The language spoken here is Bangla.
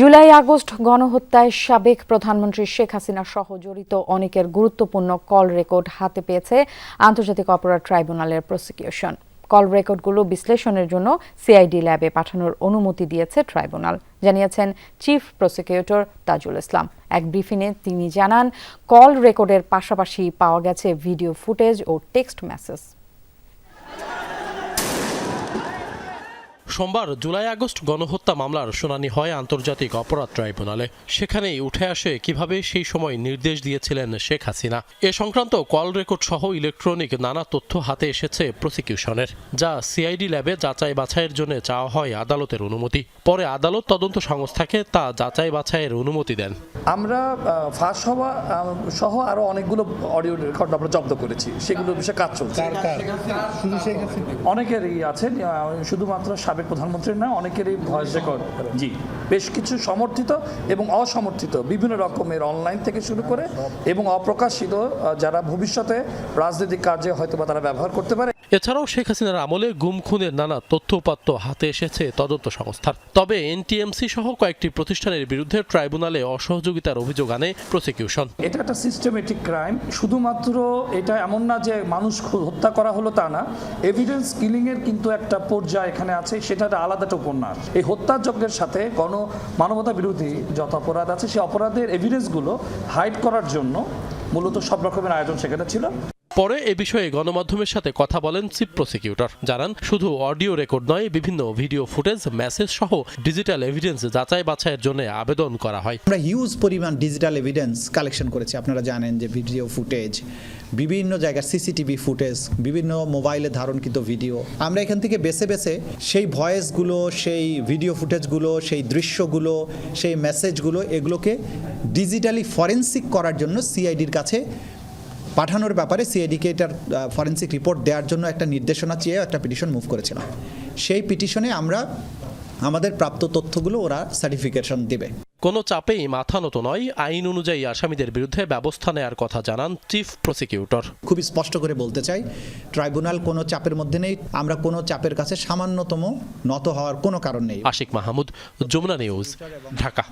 জুলাই আগস্ট গণহত্যায় সাবেক প্রধানমন্ত্রী শেখ হাসিনা সহ জড়িত অনেকের গুরুত্বপূর্ণ কল রেকর্ড হাতে পেয়েছে আন্তর্জাতিক অপরাধ ট্রাইব্যুনালের প্রসিকিউশন। কল রেকর্ডগুলো বিশ্লেষণের জন্য সিআইডি ল্যাবে পাঠানোর অনুমতি দিয়েছে ট্রাইব্যুনাল, জানিয়েছেন চিফ প্রসিকিউটর তাজুল ইসলাম। এক ব্রিফিংয়ে তিনি জানান, কল রেকর্ডের পাশাপাশি পাওয়া গেছে ভিডিও ফুটেজ ও টেক্সট মেসেজ। সোমবার জুলাই আগস্ট গণহত্যা মামলার শুনানি হয় আন্তর্জাতিক অপরাধ ট্রাইব্যুনালে। সেখানেই উঠে আসে কীভাবে সেই সময় নির্দেশ দিয়েছিলেন শেখ হাসিনা। এ সংক্রান্ত কল রেকর্ড সহ ইলেকট্রনিক নানা তথ্য হাতে এসেছে প্রসিকিউশনের, যা সিআইডি ল্যাবে যাচাই বাছাইয়ের জন্য চাওয়া হয় আদালতের অনুমতি। পরে আদালত তদন্ত সংস্থাকে তা যাচাই বাছাইয়ের অনুমতি দেন। আমরা ফাঁস হওয়া সহ আরও অনেকগুলো অডিও রেকর্ড আমরা জব্দ করেছি। সেগুলোর বিষয়ে কাজ চলছে। অনেকেরই আছে আহ, শুধুমাত্র সাবেক প্রধানমন্ত্রীর না অনেকেরই ভয়েস রেকর্ড জি। বেশ কিছু সমর্থিত এবং অসমর্থিত বিভিন্ন রকমের অনলাইন থেকে শুরু করে এবং অপ্রকাশিত যারা ভবিষ্যতে রাজনৈতিক কাজে হয়তো বা তারা ব্যবহার করতে পারে। এছাড়াও শেখ হাসিনার আমলে গুম খুনের নানা তথ্য উপাত্ত হাতে এসেছে তদন্ত সংস্থার। তবে এনটিএমসি সহ কয়েকটি প্রতিষ্ঠানের বিরুদ্ধে ট্রাইব্যুনালে অসহযোগিতার অভিযোগ আনে প্রসিকিউশন। এটা একটা সিস্টেমেটিক ক্রাইম শুধুমাত্র এটা এমন না যে মানুষ হত্যা করা হলো তা না। এভিডেন্স কিলিং এর কিন্তু একটা পর্যায় এখানে আছে, সেটা একটা আলাদা একটা উপন্যাস। এই হত্যাযজ্ঞের সাথে গণ মানবতা বিরোধী যত অপরাধ আছে সেই অপরাধের এভিডেন্সগুলো হাইড করার জন্য মূলত সব রকমের আয়োজন সেখানে ছিল। পরে এ বিষয়ে গণমাধ্যমের সাথে কথা বলেন চিফ প্রসিকিউটর। জানান, শুধু অডিও রেকর্ড নয়, বিভিন্ন ভিডিও ফুটেজ, মেসেজ সহ ডিজিটাল এভিডেন্স যাচাই বাছাইয়ের জন্য আবেদন করা হয়। আমরা হিউজ পরিমাণ ডিজিটাল এভিডেন্স কালেকশন করেছি। আপনারা জানেন যে ভিডিও ফুটেজ, বিভিন্ন জায়গার সিসিটিভি ফুটেজ, বিভিন্ন মোবাইলে ধারণকৃত ভিডিও। আমরা এখান থেকে বেছে বেছে সেই ভয়েসগুলো, সেই ভিডিও ফুটেজগুলো, সেই দৃশ্যগুলো, সেই মেসেজগুলো, এগুলোকে ডিজিটালি ফরেন্সিক করার জন্য সিআইডির কাছে পাঠানোর ব্যাপারে সিআইডিকে এটার ফরেন্সিক রিপোর্ট দেওয়ার জন্য একটা নির্দেশনা চেয়ে একটা পিটিশন মুভ করেছিলাম সেই পিটিশনে আমরা আমাদের প্রাপ্ত তথ্যগুলো ওরা সার্টিফিকেশন দেবে। কোনো চাপেই মাথা নত নয় আইন অনুযায়ী আসামিদের বিরুদ্ধে ব্যবস্থা নেয়ার কথা জানান চিফ প্রসিকিউটর। খুবই স্পষ্ট করে বলতে চাই ট্রাইব্যুনাল কোনো চাপের মধ্যে নেই আমরা কোনো চাপের কাছে সামান্যতম নত হওয়ার কোনো কারণ নেই। আশিক মাহমুদ যমুনা নিউজ ঢাকা।